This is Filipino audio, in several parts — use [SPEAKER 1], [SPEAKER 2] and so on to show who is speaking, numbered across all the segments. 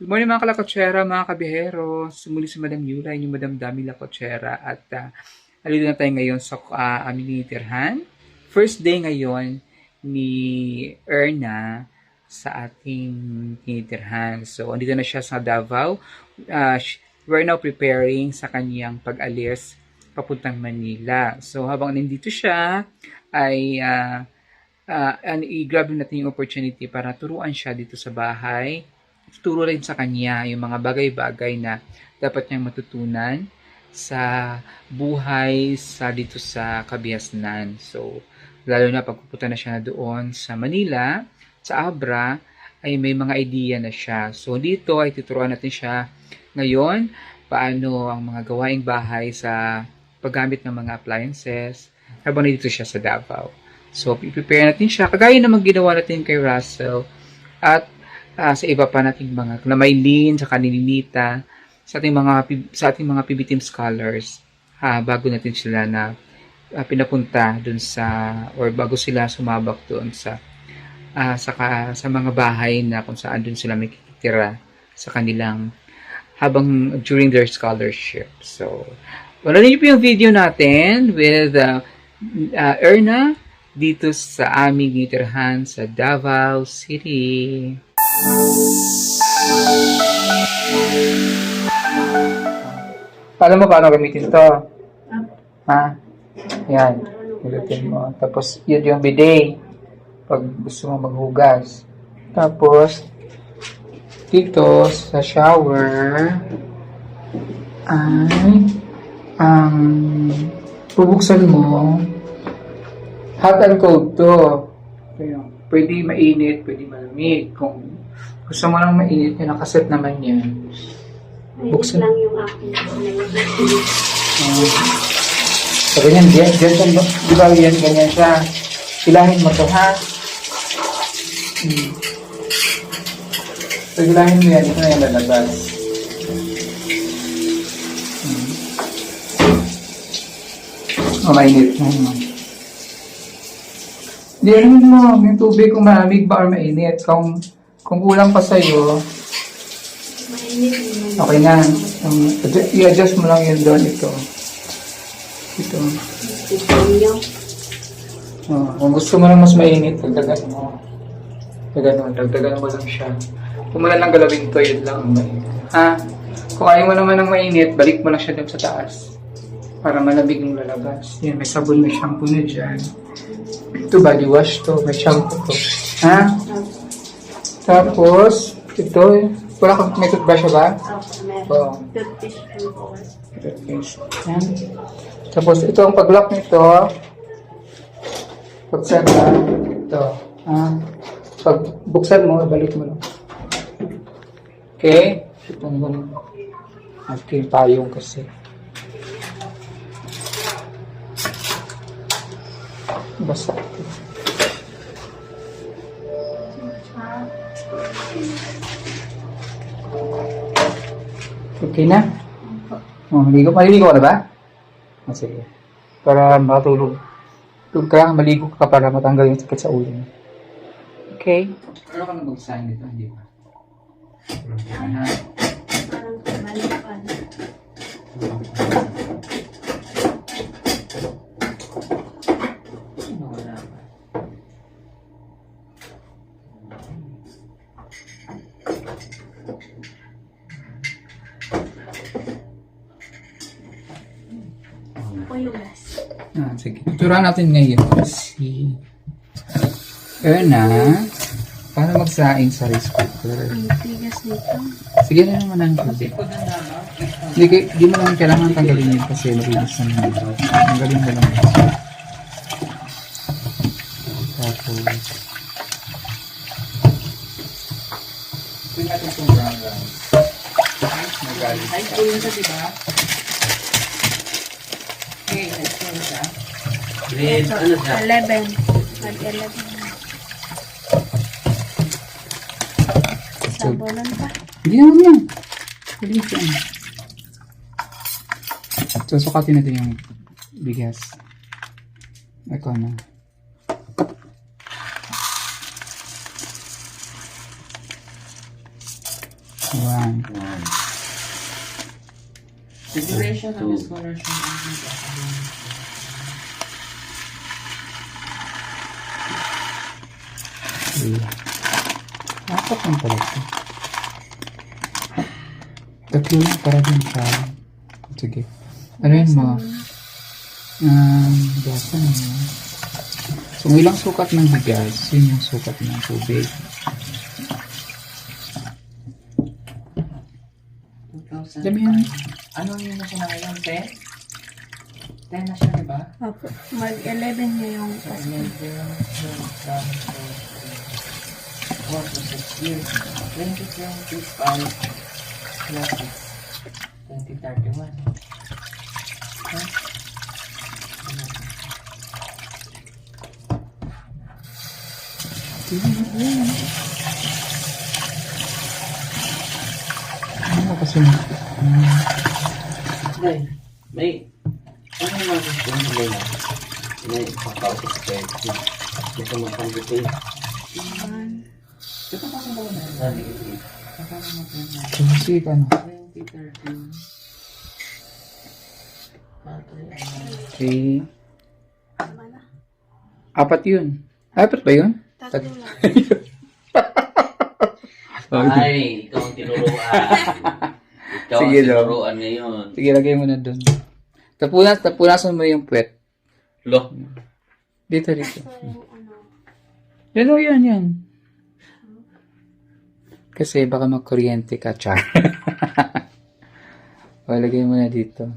[SPEAKER 1] Good morning mga kalakotsera, mga kabihero. Sumuli si Madam Yula, yung Madam Dami Lakotsera. At uh, alito na tayo ngayon sa uh, aming tinitirhan. First day ngayon ni Erna sa ating tinitirhan. So, andito na siya sa Davao. Uh, we're now preparing sa kanyang pag-alis papuntang Manila. So, habang nandito siya, ay uh, uh, and i-grab natin yung opportunity para turuan siya dito sa bahay. Turo rin sa kanya yung mga bagay-bagay na dapat niyang matutunan sa buhay sa dito sa Kabiasnan. So, lalo na pagpupunta na siya na doon sa Manila, sa Abra, ay may mga idea na siya. So, dito ay tuturuan natin siya ngayon paano ang mga gawaing bahay sa paggamit ng mga appliances habang nandito siya sa Davao. So, i-prepare natin siya. Kagaya naman ginawa natin kay Russell at ah, sa iba pa nating mga na Maylin, sa Kaninita, sa ating mga sa ating mga PB Team scholars ha, bago natin sila na ah, pinapunta dun sa or bago sila sumabak doon sa ah, sa ka- sa mga bahay na kung saan dun sila makikitira sa kanilang habang during their scholarship. So, wala niyo po yung video natin with uh, uh, Erna dito sa aming itirhan sa Davao City. Alam mo paano gamitin to? Ha? Yan. Nilutin mo. Tapos, yun yung bidet. Pag gusto mo maghugas. Tapos, dito sa shower, ay, ang bubuksan mo, hot and cold to. Pwede mainit, pwede malamig. Kung gusto mo lang mainit, yung nakaset naman yan.
[SPEAKER 2] Mainit
[SPEAKER 1] Buksan.
[SPEAKER 2] lang yung akin.
[SPEAKER 1] Um, so, ganyan, diyan, diyan, di ba yan, ganyan siya. Hilahin mo to, ha? Hmm. So, hilahin mo yan, ito na yung lalabas. Hmm. Oh, mainit. Hmm. Di, ano mo, may tubig kung malamig ba or mainit. Kung, kung kulang pa sa'yo. Okay na. Um, adju- i-adjust mo lang yun doon ito. Ito. Oh, kung gusto mo lang mas mainit, dagdagan mo. Dagdagan mo, dagdagan mo lang siya. Kung wala lang galawin to, yun lang ang mainit. Ha? Kung ayaw mo naman ng mainit, balik mo lang siya doon sa taas. Para malamig yung lalabas. Yan, may sabon, may shampoo na dyan. Ito, body wash to. May shampoo to. Ha? Tapos, ito, wala kang may toothbrush ka ba? Oo.
[SPEAKER 2] Toothpaste and.
[SPEAKER 1] Toothpaste. Yan. Tapos ito ang pag-lock nito. Buksan na. Ito. Ah. Pag buksan mo, balik mo lang. Okay? Ito naman. Okay, payong kasi. Basta. Okay na? Oh, maligo. Maliligo ka na ba? Ah, sige. Para matulog. Tulog ka, maligo ka para matanggal yung sakit sa ulo mo. Okay? Pero ka nag-sign dito, hindi ba? Ano?
[SPEAKER 2] Parang kumalipan. Gas.
[SPEAKER 1] Ah, sige. Tuturuan natin ngayon si Erna para magsaing sa rice cooker.
[SPEAKER 2] Ang tigas nito.
[SPEAKER 1] Sige na naman ang tubig. Hindi, di mo naman kailangan tanggalin yun kasi malinis na naman. Tanggalin mo lang. Tapos, ito natin itong brown rice. Magaling. Ay, kulang siya, diba? Okay, ay, kulang siya.
[SPEAKER 3] Red, ano siya?
[SPEAKER 2] 11. Mag 11. Sabonan pa.
[SPEAKER 1] Hindi naman yan. Kulit yan. So, sukatin natin yung bigas. Ito na. One.
[SPEAKER 3] One.
[SPEAKER 4] The duration of
[SPEAKER 3] Two.
[SPEAKER 4] the scholarship is
[SPEAKER 1] Three. Apat lang pala ito. Tatlo lang para din siya. Sige. Ano yun mo? Um, basa na yun. So, ilang sukat ng bigas, yun yung sukat ng tubig.
[SPEAKER 4] 2,000.
[SPEAKER 1] Dami yan.
[SPEAKER 4] Ano yung na siya na ngayon? 10? 10 na siya, di ba?
[SPEAKER 2] Opo. Mag-11 niya yung
[SPEAKER 4] So,
[SPEAKER 2] Pasko.
[SPEAKER 4] 11, 12, 4 to 6 years. 2025 plus 6. 2031. Huh?
[SPEAKER 1] Ano kasi
[SPEAKER 3] Day, may... Ano yung mga gusto mo nila? May pakausap kayo. Gusto mo pang gusto yun.
[SPEAKER 2] One.
[SPEAKER 4] Ito pa sa bawah na.
[SPEAKER 3] Sabi ko, sige.
[SPEAKER 4] Kasama mo po na.
[SPEAKER 1] Kasi ka na.
[SPEAKER 4] 2013. Patay ang
[SPEAKER 1] Okay.
[SPEAKER 2] Tama na.
[SPEAKER 1] Apat yun. Apat ba yun?
[SPEAKER 2] Tatlo lang.
[SPEAKER 3] Ay, ikaw ang tinuruan. ikaw ang
[SPEAKER 1] Sige daw.
[SPEAKER 3] tinuruan ngayon.
[SPEAKER 1] Sige, lagay mo na dun. Tapunas, tapunasan mo yung puwet.
[SPEAKER 3] Lo,
[SPEAKER 1] Dito, dito.
[SPEAKER 2] Yung ano.
[SPEAKER 1] Yan o, yan, yan. Kasi baka magkuryente ka, char. o, lagay mo na dito.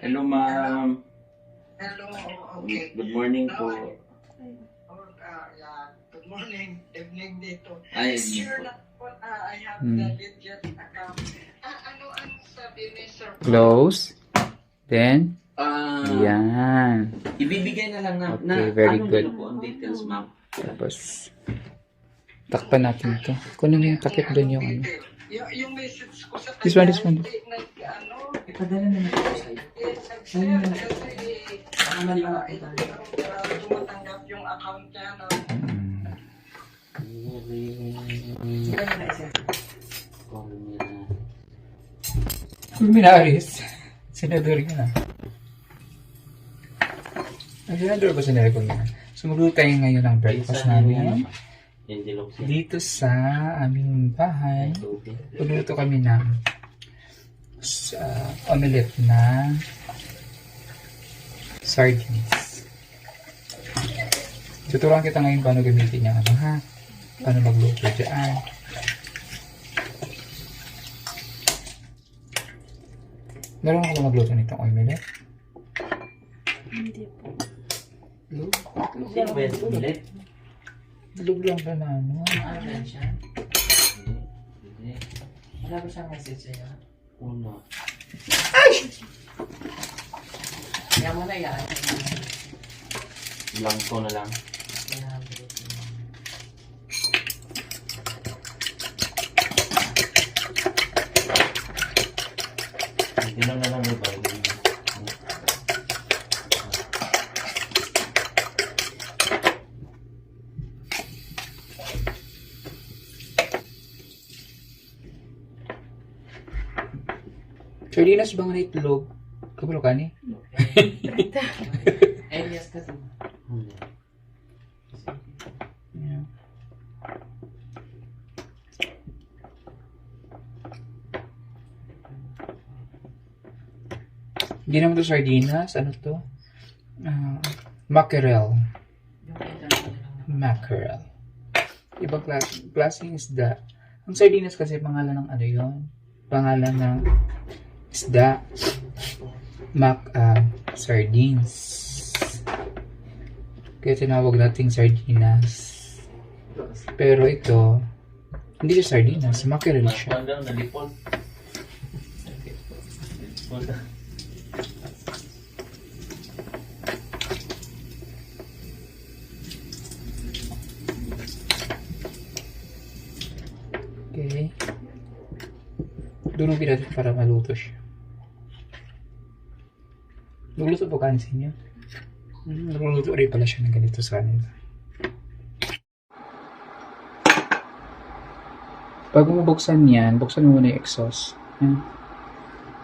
[SPEAKER 3] hello ma'am.
[SPEAKER 5] Hello, okay.
[SPEAKER 3] Good morning po.
[SPEAKER 5] Oh, uh, yeah. Good morning, evening dito.
[SPEAKER 3] Ay,
[SPEAKER 5] Sure na po na I have
[SPEAKER 1] Hmm.
[SPEAKER 5] the legit account. Ah, ano ang sabi ni Sir?
[SPEAKER 1] Close. Then,
[SPEAKER 3] Ah,
[SPEAKER 1] yan.
[SPEAKER 3] ibibigay na lang na, na
[SPEAKER 1] Okay, very
[SPEAKER 3] anong
[SPEAKER 1] good.
[SPEAKER 3] ano po ang details ma'am.
[SPEAKER 1] Tapos, takpan natin to. Kunin mo yung takip doon yung ano.
[SPEAKER 5] Yung, yung message ko sa
[SPEAKER 1] This one, this one.
[SPEAKER 5] ano,
[SPEAKER 4] Ipadala na natin ko sa'yo.
[SPEAKER 5] eh, nag-share kasi
[SPEAKER 4] Baka maliwanag
[SPEAKER 5] ah,
[SPEAKER 4] ko
[SPEAKER 5] hindi
[SPEAKER 4] tayo.
[SPEAKER 5] ko uh, tumatanggap yung account niya. No?
[SPEAKER 4] Sige na isa.
[SPEAKER 1] Luminaris. Senador ka na. Ang senador ba senador ko yan? Sumugod tayo ngayon ng breakfast namin. Dito sa aming bahay. Pagluto kami ng sa omelette na sardines. Tuturuan kita ngayon paano gamitin yung ano ha. Paano magluto dyan. Meron ka ba magluto nitong omelette?
[SPEAKER 2] Hindi po.
[SPEAKER 3] Sino ba yan? Ulit?
[SPEAKER 1] Tulog lang ka na ano.
[SPEAKER 4] Ano yan siya?
[SPEAKER 3] Hindi.
[SPEAKER 4] Wala ba siyang message sa'yo?
[SPEAKER 3] Uno.
[SPEAKER 4] Kaya mo na yan.
[SPEAKER 3] Blanco na lang. Hindi lang na lang ba?
[SPEAKER 1] Sardinas ba nga na itlog? Kabalo ka ni?
[SPEAKER 4] Elias kasi.
[SPEAKER 1] Yeah. Hindi naman to sardinas. Ano to? Ah, mackerel. Mackerel. Ibang klase, klaseng isda. Ang sardinas kasi pangalan ng ano yon Pangalan ng isda. Mac, ah, sardines. Kaya tinawag nating sardinas. Pero ito, hindi siya sardinas, mackerel siya. Okay. Durugin natin para maluto siya. Luluto po kansin niya. Hmm, Luluto rin pala siya ng ganito sa kanila. Bago mo buksan yan, buksan mo muna yung exhaust. Yan.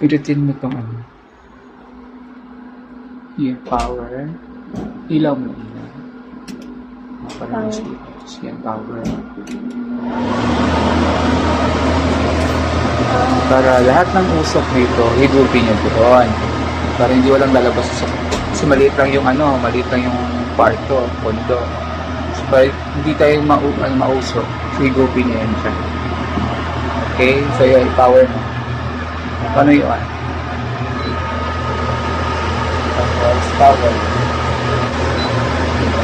[SPEAKER 1] Pinutin mo tong ano. Yung power. Ilaw mo ilaw. Para
[SPEAKER 2] Power.
[SPEAKER 1] mas lights. Yan, power. Para lahat ng usok dito, higupin nyo doon. Para hindi walang lalabas sa kasi maliit lang yung ano, maliit lang yung kwarto, kondo. So, para hindi tayo mau ano, mausok, so higupin nyo yan siya. Okay, so yun, power mo. Paano yun? Tapos, power.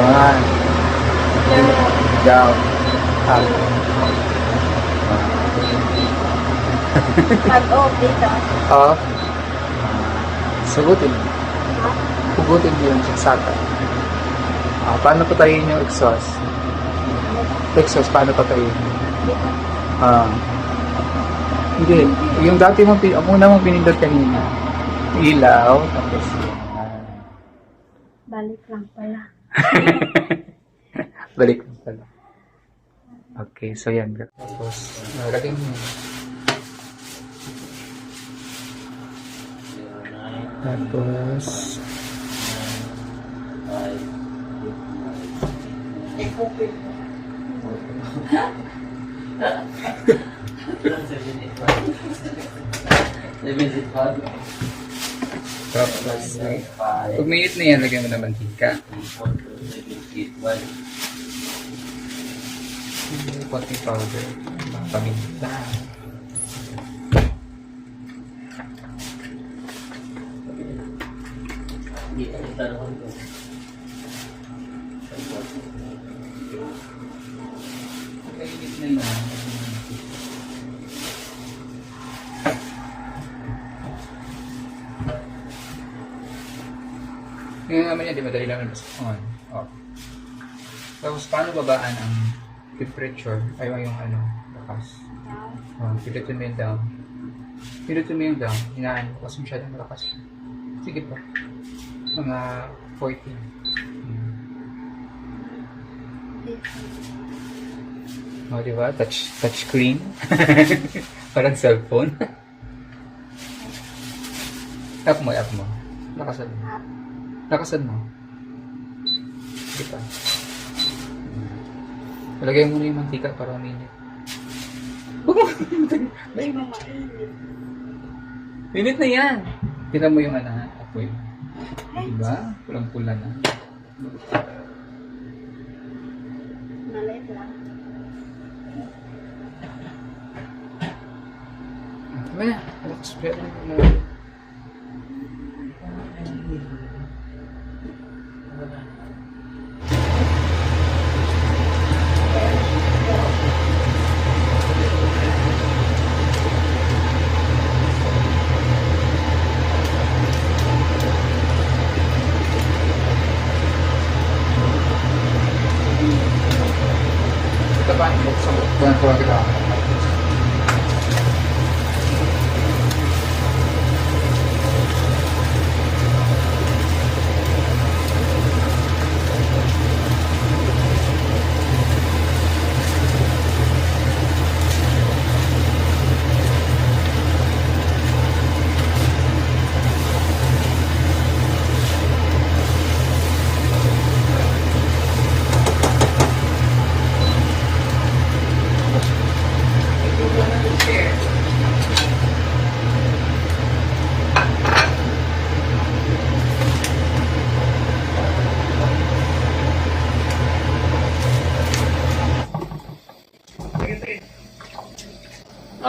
[SPEAKER 1] Yan. Down. Up.
[SPEAKER 2] Pag off dito.
[SPEAKER 1] Up. Sagutin. Hugutin mo yung saksaka. Ah, paano patayin yung exhaust? Exhaust, paano patayin? Ah. Hindi. Yung dati mo, pin- ang una mong pinindot kanina. Ilaw, tapos yan.
[SPEAKER 2] Balik lang pala.
[SPEAKER 1] Balik mo pala. Okay, so yan. Tapos, uh, lagyan mo. Tapos, tapos, pag mainit na yan, lagyan mo na mantika. Konting powder. Paminta. Kainit na yan. Ngayon naman yan, di madali lang naman on. Oh. Tapos, paano babaan ang temperature? Ay, ay, yung ano, lakas. Oh, pilutin mo yung down. Pilutin mo yung down. Hinaan mo kasi masyadong malakas. Sige pa. Mga 14. Hmm. O, oh, di ba? Touch, touch screen. Parang cellphone. Tap mo, tap mo. Lakasan mo. Lakasan mo. Di ba? Lagay mo na yung mantika para uminit.
[SPEAKER 2] Hindi mo mainit.
[SPEAKER 1] Minit na yan. Tignan mo yung ano, apoy. Diba? Pulang-pula na.
[SPEAKER 2] Maliit lang.
[SPEAKER 1] Tama na. Relax.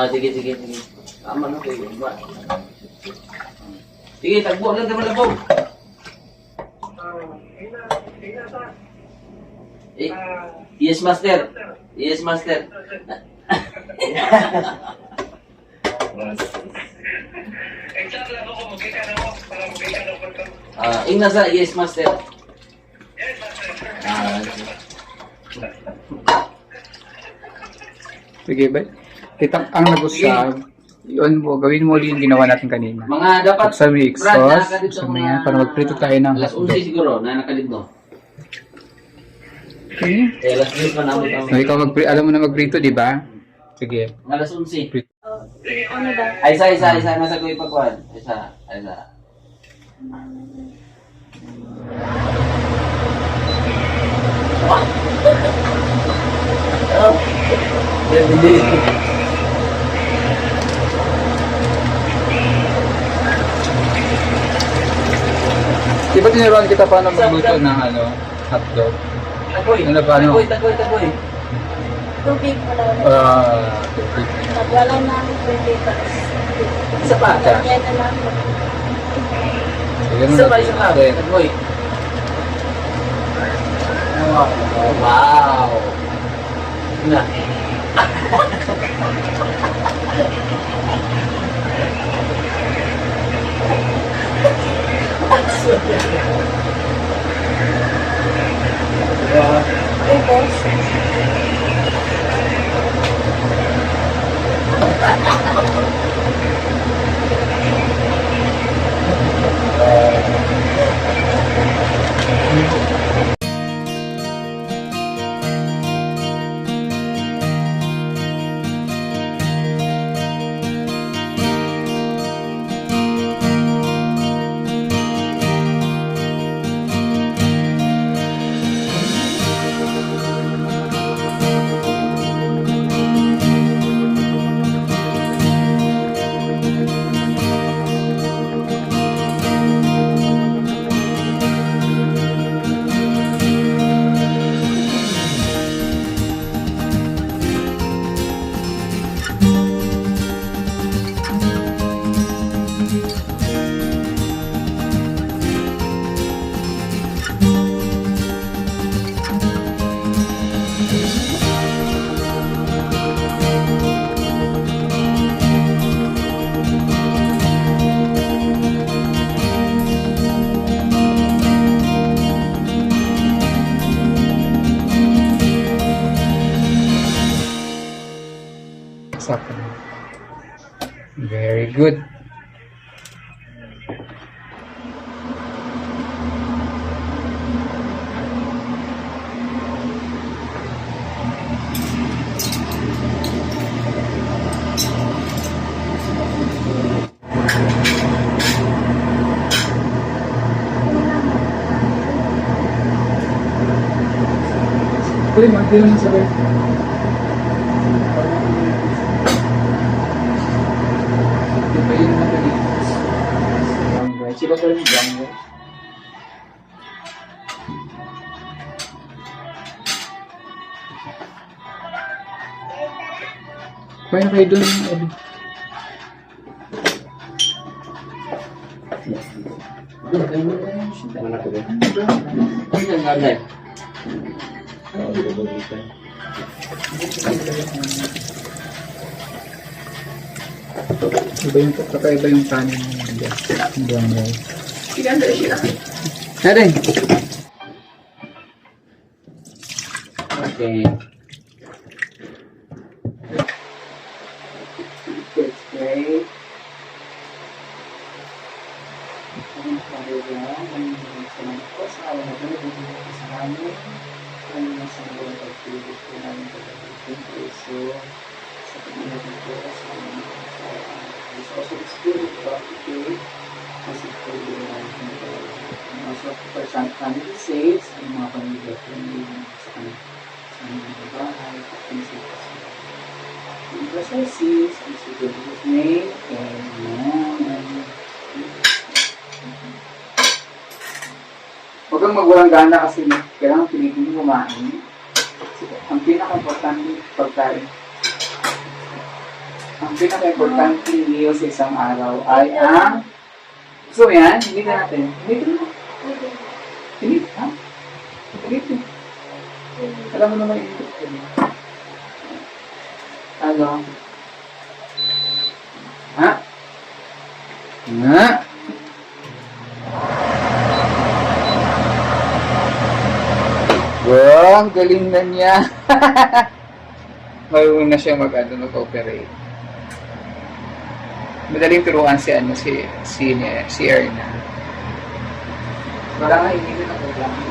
[SPEAKER 3] Sige, sige, sige. Tama na kayo. Ba? Sige, tagbo lang naman. Eh, yes, master. Yes, master. Ah, ing nasa yes, master.
[SPEAKER 5] Yes, master.
[SPEAKER 3] Ah,
[SPEAKER 1] Sige ba? Kita ang nag-usap. Yun mo, gawin mo ulit yung ginawa natin kanina.
[SPEAKER 3] mga dapat Brad,
[SPEAKER 1] exhaust.
[SPEAKER 3] nakakadito
[SPEAKER 1] Buksan mo
[SPEAKER 3] mga-
[SPEAKER 1] para magprito tayo ng
[SPEAKER 3] alas 11
[SPEAKER 1] hotdog.
[SPEAKER 3] siguro na nakalito.
[SPEAKER 1] Okay?
[SPEAKER 3] Eh, alas 10 pa namin
[SPEAKER 1] So, ikaw alam mo na magprito, di ba? Sige.
[SPEAKER 3] Alas 11.
[SPEAKER 2] Oh, ano daw?
[SPEAKER 3] Ay, isa, isa, isa. Nasa ko ipagkuhan. Isa, isa. Oh.
[SPEAKER 1] Di ba tinuruan kita paano magluto ng ano, hotdog?
[SPEAKER 3] Tagoy.
[SPEAKER 1] Ano ba, ano?
[SPEAKER 3] Tagoy, tagoy, tagoy.
[SPEAKER 2] Tubig wala na.
[SPEAKER 1] Ah, tubig.
[SPEAKER 2] Wala namin 20 pesos.
[SPEAKER 3] Isa pa.
[SPEAKER 2] Ganyan na lang.
[SPEAKER 3] Isa pa, pa.
[SPEAKER 1] natin.
[SPEAKER 3] Tagoy. Wow. Na.
[SPEAKER 2] Ubos.
[SPEAKER 1] Exactly. Na rin. Brown rice. Sila pa rin brown rice. Kaya na kayo doon. Ebi.
[SPEAKER 3] Tangan ako din. Ano yung nanay?
[SPEAKER 1] Iba yung kakaiba yung kanin mo. Yung brown rice. Natin.
[SPEAKER 3] Okay.
[SPEAKER 1] That's great. Ang pagkakas, ang salamat po sa awa na doon, ang mga sa amin, ang mga pagpili po namin pagkakas puso, sa pagkakas po sa mga This also spirit of the faith, kasi po yung mga also for some family saves, ang mga pamilya po yung sa kanila, sa mga bahay, at pinisip sa in Jesus' name, Amen. Huwag kang magwalang gana kasi kailangan pilitin mo kumain. Ang pinaka-importante pagkain. Ang pinaka-importante meal sa isang araw ay ang... So yan, hindi na natin. Hindi na. Hindi, ha? Hindi. Alam mo naman yung ano? Ha? Nga? Wow, ang galing na niya. Marunong na siya mag, ano, mag-operate. Madaling turuan si, ano, si, si, si Erna. Wala nga, hindi ko na